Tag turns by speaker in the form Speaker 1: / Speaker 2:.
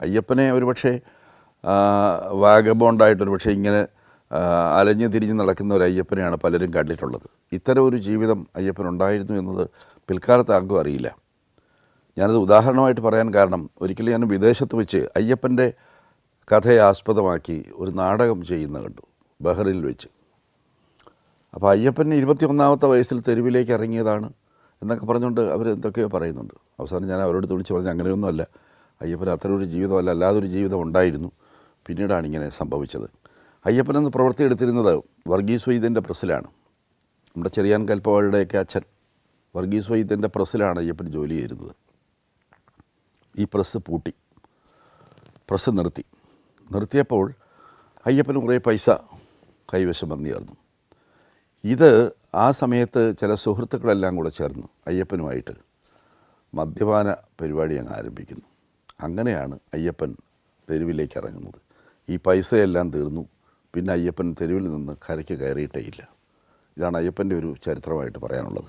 Speaker 1: അയ്യപ്പനെ ഒരുപക്ഷെ വാഗബോണ്ടായിട്ടൊരു പക്ഷേ ഇങ്ങനെ അലഞ്ഞു തിരിഞ്ഞ് നടക്കുന്ന ഒരു അയ്യപ്പനെയാണ് പലരും കണ്ടിട്ടുള്ളത്. ഇത്തരം ഒരു ജീവിതം അയ്യപ്പൻ ഉണ്ടായിരുന്നു എന്നത് പിൽക്കാലത്ത് ആർക്കും അറിയില്ല. ഞാനത് ഉദാഹരണമായിട്ട് പറയാൻ കാരണം ഒരിക്കലും ഞാൻ വിദേശത്ത് വെച്ച് അയ്യപ്പന്റെ കഥയെ ആസ്പദമാക്കി ഒരു നാടകം ചെയ്യുന്ന കണ്ടു ബഹ്റിനിൽ വെച്ച്. അപ്പോൾ അയ്യപ്പൻ ഇരുപത്തി ഒന്നാമത്തെ വയസ്സിൽ തെരുവിലേക്ക് ഇറങ്ങിയതാണ് എന്നൊക്കെ പറഞ്ഞുകൊണ്ട് അവർ എന്തൊക്കെയോ പറയുന്നുണ്ട്. അവസാനം ഞാൻ അവരോട് വിളിച്ച് പറഞ്ഞു അങ്ങനെയൊന്നുമല്ല. അയ്യപ്പൻ അത്തരമൊരു ജീവിതമല്ല അല്ലാതൊരു ജീവിതം ഉണ്ടായിരുന്നു. പിന്നീടാണ് ഇങ്ങനെ സംഭവിച്ചത്. അയ്യപ്പൻ എന്ന് പ്രവൃത്തി എടുത്തിരുന്നത് വർഗീസ് വൈദ്യന്റെ പ്രസ്സിലാണ്. നമ്മുടെ ചെറിയാൻ കൽപ്പവാഴിയുടെയൊക്കെ അച്ഛൻ വർഗീസ് വൈദ്യന്റെ പ്രസ്സിലാണ് അയ്യപ്പൻ ജോലി ചെയ്തിരുന്നത്. ഈ പ്രസ് പൂട്ടി. പ്രസ് നിർത്തി. നിർത്തിയപ്പോൾ അയ്യപ്പന് കുറേ പൈസ കൈവശം വന്നു ചേർന്നു. ഇത് ആ സമയത്ത് ചില സുഹൃത്തുക്കളെല്ലാം കൂടെ ചേർന്നു അയ്യപ്പനുമായിട്ട്. മദ്യപാന പരിപാടി അങ്ങ് ആരംഭിക്കുന്നു. അങ്ങനെയാണ് അയ്യപ്പൻ തെരുവിലേക്ക് ഇറങ്ങുന്നത്. ഈ പൈസയെല്ലാം തീർന്നു. പിന്നെ അയ്യപ്പൻ തെരുവിൽ നിന്ന് കരയ്ക്ക് കയറിയിട്ടേ ഇല്ല. ഇതാണ് അയ്യപ്പന്റെ ഒരു ചരിത്രമായിട്ട് പറയാനുള്ളത്.